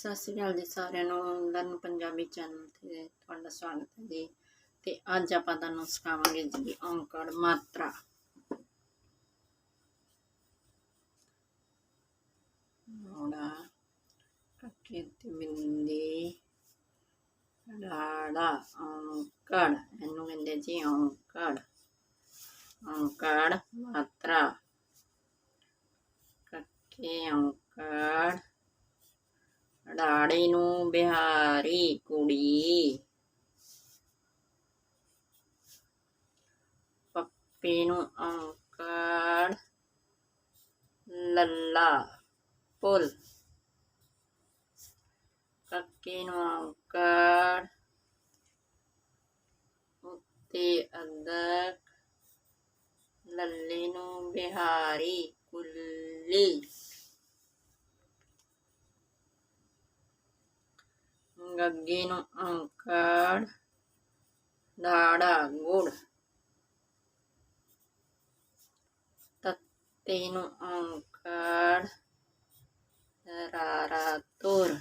ਸਤਿ ਸ਼੍ਰੀ ਅਕਾਲ ਜੀ ਸਾਰਿਆਂ ਨੂੰ, ਲਰਨ ਪੰਜਾਬੀ ਚੈਨਲ ਤੇ ਤੁਹਾਡਾ ਸਵਾਗਤ ਹੈ ਜੀ। ਤੇ ਅੱਜ ਆਪਾਂ ਤੁਹਾਨੂੰ ਸਿਖਾਵਾਂਗੇ ਜੀ ਔਂਕੜ ਮਾਤਰਾ। ਮੋੜਾ ਕੱਕੇ ਤੇ ਬਿੰਦੀ ਰਾੜਾ, ਔਂਕੜ, ਇਹਨੂੰ ਕਹਿੰਦੇ ਜੀ ਔਂਕੜ। ਔਂਕੜ ਮਾਤਰਾ। ਕੱਕੇ ਔਂਕੜ। ਰਾੜੇ ਨੂੰ ਬਿਹਾਰੀ ਕੁੜੀ। ਪੱਪੇ ਨੂੰ ਅੰਕੜ ਲੱਲਾ ਪੁੱਲ। ਕੱਕੇ ਨੂੰ ਅੰਕੜ ਉੱਤੇ ਅੰਦਕ ਲੱਲੇ ਨੂੰ ਬਿਹਾਰੀ ਕੁੱਲੀ। ਗੱਗੇ ਨੂੰ ਔਂਕੜ ਦਾੜਾ ਗੁੜ ਤੱਤੇ ਨੂੰ ਔਂਕੜ ਰਾਰਾ ਤੁਰ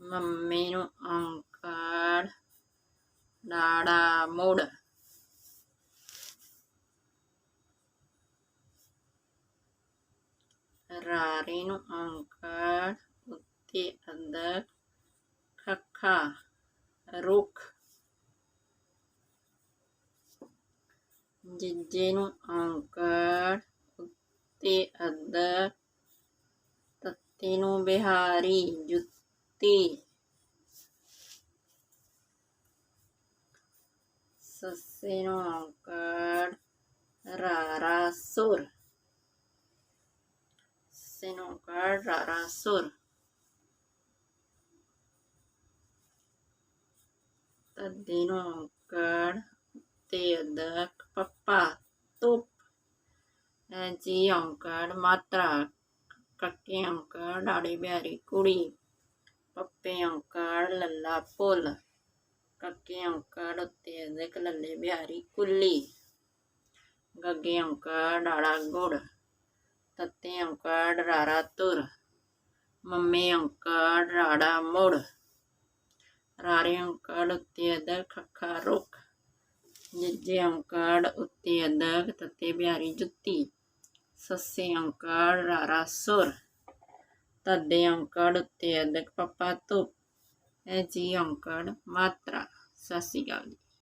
ਮੰਮੀ ਨੂੰ ਔਂਕੜ ਦਾੜਾ ਮੁੜ ਰਾਰੇ ਨੂੰ ਔਂਕੜ ਉੱਤੇ ਅੰਦਰ ਖੱਖਾ ਰੁੱਖ ਜਿੱਜੇ ਨੂੰ ਔਂਕੜ ਉੱਤੇ ਅੰਦਰ ਤੱਤੇ ਨੂੰ ਬਿਹਾਰੀ ਜੁੱਤੀ ਸੱਸੇ ਨੂੰ ਔਂਕੜ ਰਾਰਾ ਸੁਰ Sinungkar Rarasur. Tadino ਔਂਕੜ ਤੇ ਅਦਕ ਪੱਪਾ ਤੁਪ ਜੀ ਔਂਕੜ ਮਾਤਰਾ ਕੱਕੇ ਔਂਕੜ ਡਾੜੀ ਬਿਹਾਰੀ ਕੁੜੀ। ਪੱਪੇ ਔਂਕੜ ਲੱਲਾ ਪੁੱਲ ਕੱਕੇ ਔਂਕੜ ਉੱਤੇ ਅਦਕ ਲੱਲੇ ਬਿਹਾਰੀ ਕੁੱਲੀ। ਗੱਗੇ ਔਂਕੜ ਡਾੜਾ ਗੁੜ ਤੱਤੇ ਔਂਕੜ ਰਾਰਾ ਤੁਰ ਮੰਮੇ ਔਂਕੜ ਰਾੜਾ ਮੁੜ, ਰਾਰੇ ਔਂਕੜ ਉੱਤੇ ਅਦਰ ਖੱਖਾ ਰੁੱਖ, ਜਿੱਜੇ ਔਂਕੜ ਉੱਤੇ ਅਦਰ ਤੱਤੇ ਬਿਹਾਰੀ ਜੁੱਤੀ, ਸੱਸੇ ਔਂਕੜ ਰਾਰਾ ਸੁਰ ਤੱਦੇ ਔਂਕੜ ਉੱਤੇ ਅਦਕ ਪੱਪਾ ਧੁੱਪ, ਇਹ ਜੀ ਔਂਕੜ ਮਾਤਰਾ। ਸਤਿ ਸ਼੍ਰੀ ਅਕਾਲ ਜੀ।